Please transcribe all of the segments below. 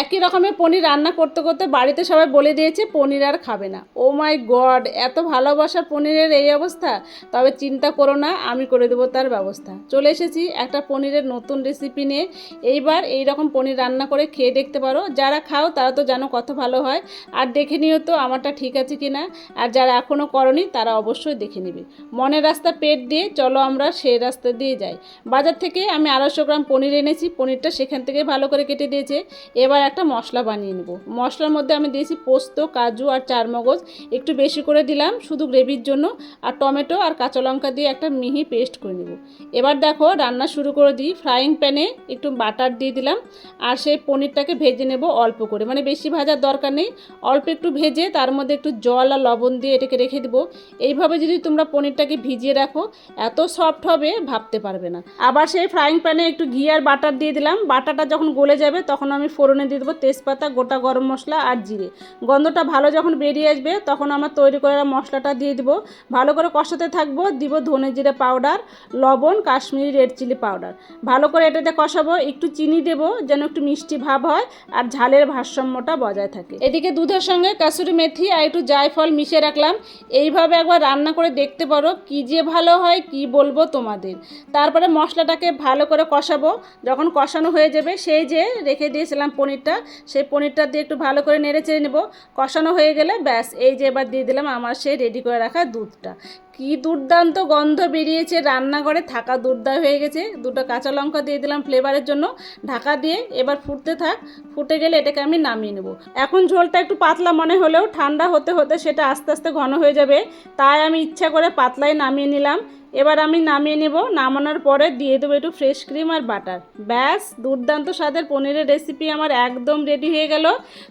একই রকমের পনির রান্না করতে করতে বাড়িতে সবাই বলে দিয়েছে, পনির আর খাবে না। ও মাই গড এত ভালোবাসা পনিরের এই অবস্থা? তবে চিন্তা করো না, আমি করে দেবো তার ব্যবস্থা। চলে এসেছি একটা পনিরের নতুন রেসিপি নিয়ে। এইবার এই রকম পনির রান্না করে খেয়ে দেখতে পারো। যারা খাও, তারা তো জানো কত ভালো হয়। আর দেখে নিও তো আমারটা ঠিক আছে কি না আর যারা এখনও করনি, তারা অবশ্যই দেখে নেবে। মনের রাস্তা পেট দিয়ে চলো আমরা সেই রাস্তা দিয়ে যাই। বাজার থেকে আমি আড়াইশো গ্রাম পনির এনেছি। পনিরটা সেখান থেকে ভালো করে কেটে দিয়েছে। এবার একটা মশলা বানিয়ে নেব। মশলার মধ্যে আমি দিয়েছি পোস্ত, কাজু আর চারমগজ। একটু বেশি করে দিলাম শুধু গ্রেভির জন্য। আর টমেটো আর কাঁচা লঙ্কা দিয়ে একটা মিহি পেস্ট করে নেব। এবার দেখো রান্না শুরু করে দিই। ফ্রাইং প্যানে একটু বাটার দিয়ে দিলাম। আর সেই পনিরটাকে ভেজে নেব অল্প করে। মানে বেশি ভাজার দরকার নেই। অল্প একটু ভেজে তার মধ্যে একটু জল আর লবণ দিয়ে এটাকে রেখে দেবো। এইভাবে যদি তোমরা পনিরটাকে ভিজিয়ে রাখো, এত সফট হবে ভাবতে পারবে না। আবার সেই ফ্রাইং প্যানে একটু ঘি আর বাটার দিয়ে দিলাম। বাটারটা যখন গলে যাবে, তখন আমি ফোড়নে দিয়ে দেবো তেজপাতা, গোটা গরম মশলা আর জিরে। গন্ধটা ভালো যখন বেরিয়ে আসবে, তখন আমার তৈরি করে মশলাটা দিয়ে দেবো। ভালো করে কষাতে থাকব, দিব ধনে জিরে পাউডার, লবণ, কাশ্মীরি রেড চিলি পাউডার। ভালো করে এটাতে কষাবো, একটু চিনি দেবো যেন একটু মিষ্টি ভাব হয় আর ঝালের ভারসাম্যটা বজায় থাকে। এদিকে দুধের সঙ্গে কাসুরি মেথি আর একটু জায়ফল মিশিয়ে রাখলাম। এইভাবে একবার রান্না করে দেখতে পারো, কি যে ভালো হয়, কি বলব তোমাদের। তারপরে মশলাটাকে ভালো করে কষাবো। যখন কষানো হয়ে যাবে, সেই যে রেখে দিয়েছিলাম পনিরটা, সেই পনিরটা দিয়ে একটু ভালো করে নেড়ে চেড়ে নেব। কষানো হয়ে গেলে ব্যাস, এই যে এবার দিয়ে দিলাম আমার সেই রেডি করে রাখা দুধটা। কি দুর্দান্ত গন্ধ বেরিয়েছে রান্নাঘরে, থাকা দুর্দান্ত হয়ে গেছে। দুটো কাঁচা লঙ্কা দিয়ে দিলাম ফ্লেভারের জন্য। ঢাকা দিয়ে এবার ফুটতে থাক, ফুটে গেলে এটাকে আমি নামিয়ে নেব। এখন ঝোলটা একটু পাতলা মনে হলেও ঠান্ডা হতে হতে সেটা আস্তে আস্তে ঘন হয়ে যাবে। তাই আমি ইচ্ছা করে পাতলাই নামিয়ে নিলাম। এবার আমি নামিয়ে নেব। নামানোর পরে দিয়ে দেবো একটু ফ্রেশ ক্রিম আর বাটার ব্যাস, দুর্দান্ত স্বাদের পনিরের রেসিপি আমার একদম রেডি হয়ে গেল।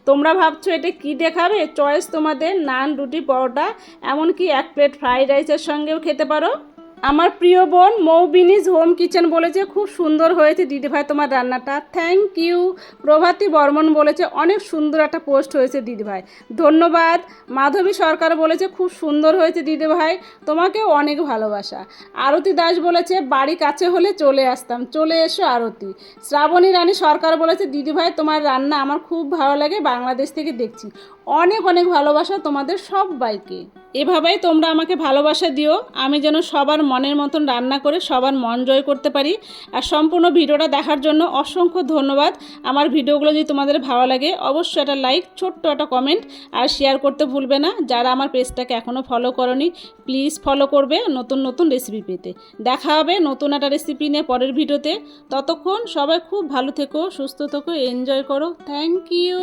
তোমরা ভাবছ এটা কি দেখাবে? চয়েস তোমাদের নান, রুটি, পরোটা, এমনকি এক প্লেট ফ্রাইড রাইসের সঙ্গেও খেতে পারো। আমার প্রিয় বোন মৌবিনিজ হোম কিচেন বলেছে, খুব সুন্দর হয়েছে দিদিভাই তোমার রান্নাটা। থ্যাংক ইউ প্রভাতী বর্মন বলেছে, অনেক সুন্দর একটা পোস্ট হয়েছে দিদিভাই ধন্যবাদ। মাধবী সরকার বলেছে, খুব সুন্দর হয়েছে দিদিভাই তোমাকেও অনেক ভালোবাসা। আরতি দাস বলেছে, বাড়ি কাছে হলে চলে আসতাম, চলে এসো আরতি। শ্রাবণী রানী সরকার বলেছে দিদিভাই তোমার রান্না আমার খুব ভালো লাগে, বাংলাদেশ থেকে দেখছি। অনেক অনেক ভালোবাসা তোমাদের সব বাইকে এভাবেই তোমরা আমাকে ভালোবাসা দিও, আমি যেন সবার মনের মতন রান্না করে সবার মন জয় করতে পারি। আর সম্পূর্ণ ভিডিওটা দেখার জন্য অসংখ্য ধন্যবাদ। আমার ভিডিওগুলো যদি তোমাদের ভালো লাগে, অবশ্যই একটা লাইক ছোট্ট একটা কমেন্ট আর শেয়ার করতে ভুলবে না। যারা আমার পেজটাকে এখনও ফলো করনি প্লিজ ফলো করবে নতুন নতুন রেসিপি পেতে। দেখা হবে নতুন একটা রেসিপি নিয়ে পরের ভিডিওতে। ততক্ষণ সবাই খুব ভালো থেকো, সুস্থ থেকো এনজয় করো। Thank you